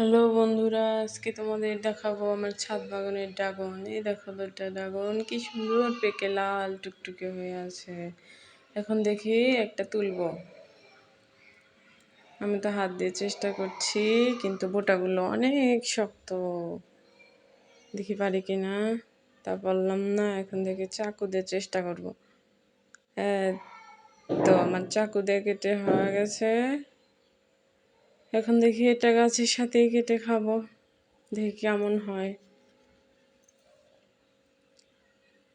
Hello বন্ধুরা, আজকে তোমাদের দেখাবো আমার ছাদ বাগানের ড্রাগন। এই দেখো দুটা ড্রাগন, কি সুন্দর পেকে লাল টুকটুকে হয়ে আছে। এখন দেখি একটা তুলবো। আমি তো হাত দিয়ে চেষ্টা করছি, কিন্তু বোটাগুলো অনেক শক্ত। দেখি পারি কি না? তা বললাম, না, এখন দেখি চাকু দিয়ে চেষ্টা করব। তো আমার চাকু দিয়ে কেটে হয়ে গেছে। এখন দেখি এটা গাছের সাথেই কেটে খাব। দেখি কেমন হয়।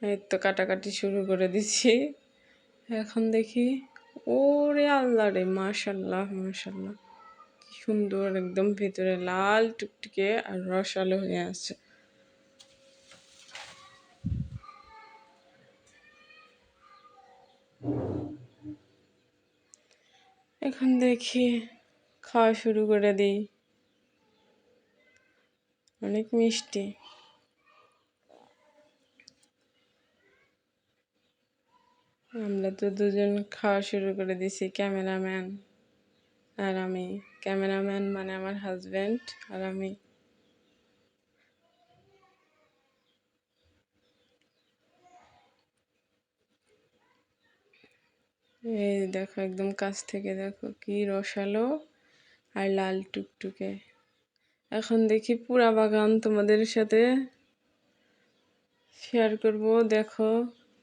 এই তো কাটাকাটি শুরু করে দিচ্ছি। এখন দেখি, ওরে আল্লাহ রে মাশাল্লাহ মাশাল্লাহ কি সুন্দর, একদম ভিতরে লাল টুকটুকে আর রসালো হয়ে আছে। এখন দেখি খাওয়া শুরু করে দিই। অনেক মিষ্টি। আমরা তো দুজন খাওয়া শুরু করে দিছি, ক্যামেরাম্যান আর আমি। ক্যামেরাম্যান মানে আমার হাজব্যান্ড আর আমি। এই দেখো একদম কাছ থেকে দেখো কি রসালো। আর লাল টুকটুকে। এখন দেখি পুরা বাগান তোমাদের সাথে শেয়ার করব। দেখো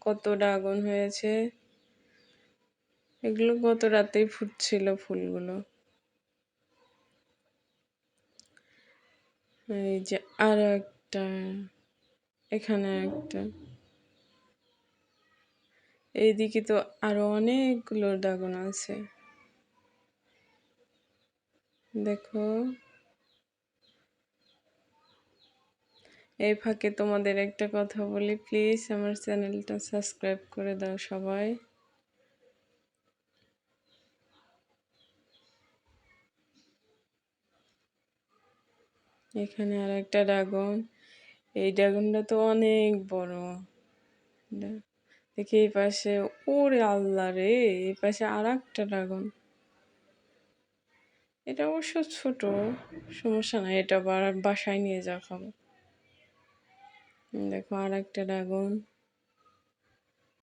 কত ড্রাগন হয়েছে। এগুলো গত রাতেই ফুটছিল ফুলগুলো। এই যে আর একটা, এখানে একটা। এইদিকে তো আরও অনেকগুলো ড্রাগন আছে। দেখো। এই ফাঁকে তোমাদের একটা কথা বলি প্লিজ আমার চ্যানেলটা সাবস্ক্রাইব করে দাও সবাই। এখানে আর একটা ড্রাগন। এই ড্রাগনটা তো অনেক বড়। দেখি এই পাশে, ওরে আল্লাহ রে, এই পাশে আর একটা ড্রাগন। এটা অবশ্য ছোট সমস্যা নাই এটা বাসায় নিয়ে যাওয়া খাব দেখো আর একটা ড্রাগন।